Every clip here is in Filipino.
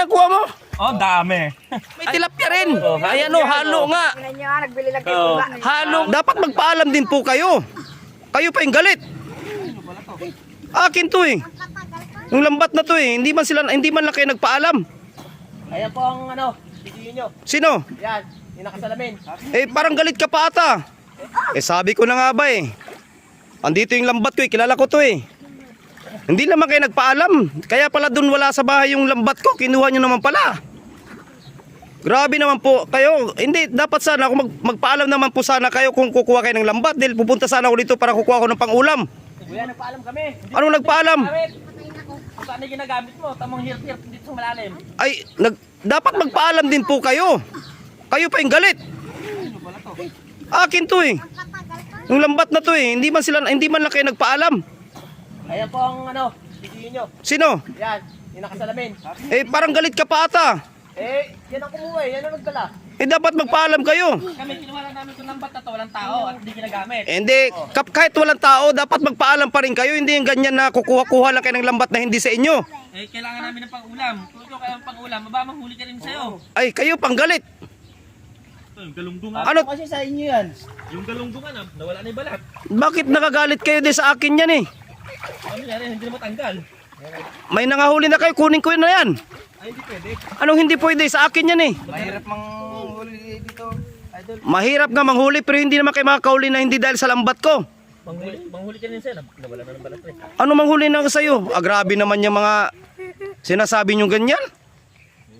nakuha mo? Oh, dami. May tilapia rin. Ayan o, halo nga. Tingnan nagbili lang kayo. Oh. Halo. Dapat magpaalam din po kayo. Kayo pa yung galit. Akin to eh. Yung lambat na to eh. Hindi man sila hindi man lang kayo nagpaalam. Ayan po ang ano, bigyan nyo. Sino? Yan, yung nakasalamin. Eh parang galit ka pa ata. Eh sabi ko na nga ba eh. Andito yung lambat ko eh. Kilala ko to eh. Hindi naman kayo nagpaalam. Kaya pala dun wala sa bahay yung lambat ko. Kinuha nyo naman pala. Grabe naman po kayo. Hindi, dapat sana kung mag, magpaalam naman po sana kayo kung kukuha kayo ng lambat. Dahil pupunta sana ako dito para kukuha ko ng pangulam. Kuya, nagpaalam kami. Anong nagpaalam? Kung saan yung ginagamit mo, tamang hirap-hirap dito sa malalim. Ay, nag, dapat magpaalam din po kayo. Kayo pa yung galit. Akin to eh. Yung lambat na to eh. Hindi man sila hindi man lang kayo nagpaalam. Ayan po ang ano, bigyan nyo. Sino? Yan, yung nakasalamin. Eh parang galit ka pa ata. Eh, yan ang kumuha eh, yan ang nagdala. Eh dapat magpaalam kayo. Kami, kinuha lang namin itong lambat na to, walang tao at hindi ginagamit. Eh, hindi, kap- kahit walang tao, dapat magpaalam pa rin kayo. Hindi yung ganyan na kukuha-kuha lang kayo ng lambat na hindi sa inyo. Eh, kailangan namin ng pang-ulam. Kung ito kayo ang pang-ulam, maba manghuli ka rin sa'yo. Ay, kayo pang galit. Ito, yung galunggungan. Ano, Kasi sa inyo yan. Yung galunggungan, ah, nawala na yung balat. bakit nakagalit kayo din sa akin yan eh? Ano yan, hindi na matanggal. May nangahuli na kayo, kunin ko yun na yan. Ay, hindi pwede. Anong hindi pwede? Sa akin yan eh. Mahirap mang huli dito, idol. Mahirap nga manghuli pero hindi naman kayo makakauli na hindi dahil sa lambat ko. Manghuli, manghuli ka rin sa'yo, nawala na ng balat eh. Ano manghuli na sa'yo? Ah, grabe naman yung mga sinasabi nyo ganyan.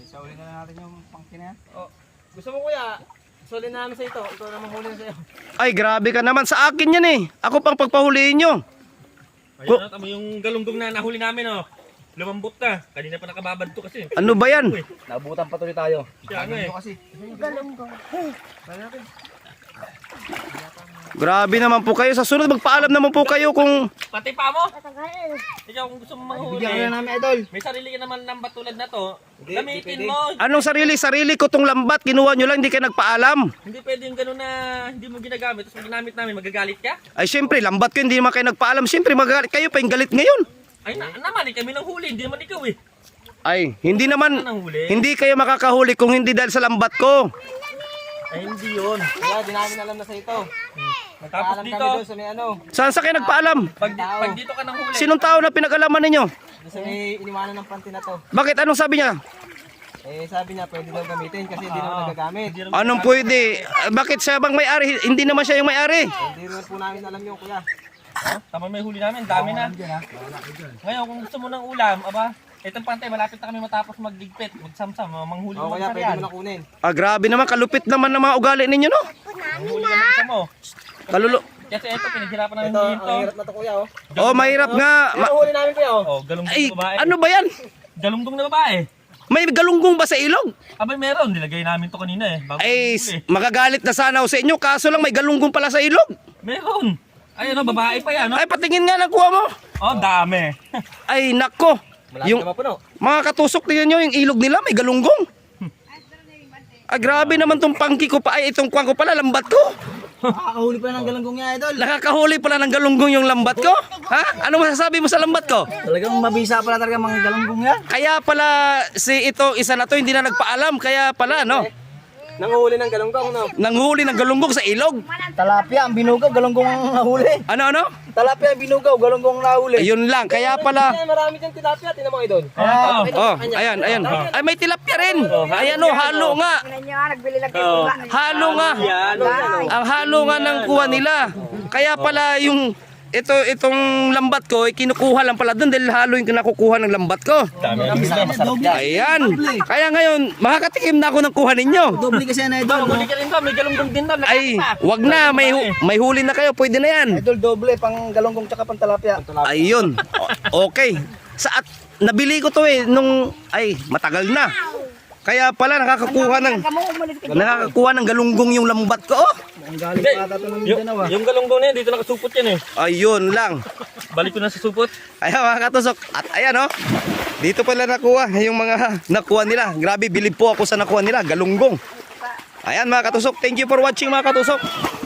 Sa uli na natin yung pangkin yan. Oh, gusto mo kuya, suli na namin sa ito. Ito na manghuli na sa'yo. Ay, grabe ka naman. Sa akin yan eh. Ako pang pagpahuliin nyo. Ayun, tama yung galunggong na nahuli namin, oh. Lumambot na. Kanina pa nakababad to kasi. Ano ba yan? Nabutan pa tuloy tayo. Siya nga eh. kasi. Grabe naman po kayo. Sa sunod, magpaalam naman po kayo kung... Pati pa mo. Ikaw kung gusto mo manghuli. Bigyan na namin idol. May sarili ka naman ng batulad na to. Gamitin mo. Anong sarili? Sarili ko tong lambat. Kinuha nyo lang, hindi kayo nagpaalam. Hindi pwede yung gano'n na hindi mo ginagamit. Tapos pag ginamit namin, magagalit ka? Ay, syempre, lambat ko, hindi naman kayo nagpaalam. Syempre, magagalit kayo pa yung galit ngayon. Ay, na, naman eh, kami nang huli. Hindi naman ikaw eh. Ay, hindi naman, hindi kayo makakahuli kung hindi dahil sa lambat ko. Ay, hindi yun. Kaya di namin alam na sa ito. Tapos Alam dito, kami doon sa may ano. Saan sa kayo nagpaalam? pag, di- pag dito ka nang huli, Sinong tao na pinag-alaman ninyo? Doon sa may iniwanan ng panty na to. Bakit? Anong sabi niya? Eh sabi niya pwede daw gamitin kasi hindi naman nagagamit. Anong pwede? Ah, Bakit siya bang may-ari? Hindi naman siya yung may-ari. Hindi naman po namin alam yung kuya. tama may huli namin, dami na. Ngayon, kung gusto mo ng ulam, aba, itong pantay, malapit na kami matapos magligpit, magsamsam, mga manghuli O mo kaya sa pwede yan. mo na kunin. Ah, grabe naman. Kalupit naman ng mga ugali ninyo, no? Manghuli ng isa mo. Kalulo. Kasi ito, pinaghirapan namin Ito, dito. ang hirap na to kuya oh. Oh, mahirap nga. Ma- huli namin kuya oh. Oh, galunggong Ay, na babae. ano ba yan? Galunggong na babae. May galunggong ba sa ilog? Abay, meron. Nilagay namin to kanina eh. Bago Ay, huli. magagalit na sana ako sa inyo. Kaso lang may galunggong pala sa ilog. Meron. Ay, ano, babae pa yan, no? Ay, patingin nga nakuha mo. Oh, dami. Ay, nako. Yung na mapuno. mga katusok tingnan nyo, yung ilog nila may galunggong. Ay, grabe naman tong pangki ko pa. Ay, itong kuwang ko pala, lambat ko. Nakakahuli pa ng galanggong niya idol. Nakakahuli pala ng galunggong yung lambat ko. Ha? Ano masasabi mo sa lambat ko? Talagang mabisa pala talaga mga galanggong yan. Kaya pala si ito, isa na to, hindi na nagpaalam. Kaya pala, no? Nanguhuli ng galanggong no. Nanghuli ng galunggong sa ilog. Talapia ang binugaw, galanggong ang nahuli. Ano, ano? Talapia ang binugaw, galanggong ang nahuli. Ayun lang. Kaya pala... Marami dyan tilapia, tinan mo idol. Oh, Oh, ayan, ayan. Ay, may tilapia rin. Ayan o, halo nga. Tingnan nyo, nagbili lang kayo. Oh. Halo nga. Ang halo nga ng kuha nila. Kaya pala yung ito itong lambat ko, eh, kinukuha lang pala doon dahil halo yung kinakukuha ng lambat ko. Dami. Masarap yan. Ayan. Kaya ngayon, makakatikim na ako ng kuha ninyo. Doble kasi yan idol. Huli ka rin ba? May galunggong din doon. Ay, wag na, may hu- may huli na kayo, pwede na yan. Idol doble pang galanggong tsaka pang talapia. Ayun. O- Okay. Sa at nabili ko to eh nung ay matagal na. Kaya pala nakakakuha ng nakakakuha ng galunggong yung lambat ko. Oh. Ang galing Hindi. Yung, ah. yung galunggong na yan, dito nakasupot yan eh. Ayun lang. Balik ko na sa supot. Ayan mga katusok. At ayan oh. Dito pala nakuha yung mga nakuha nila. Grabe, bilib po ako sa nakuha nila. Galunggong. Ayan mga katusok. Thank you for watching mga katusok.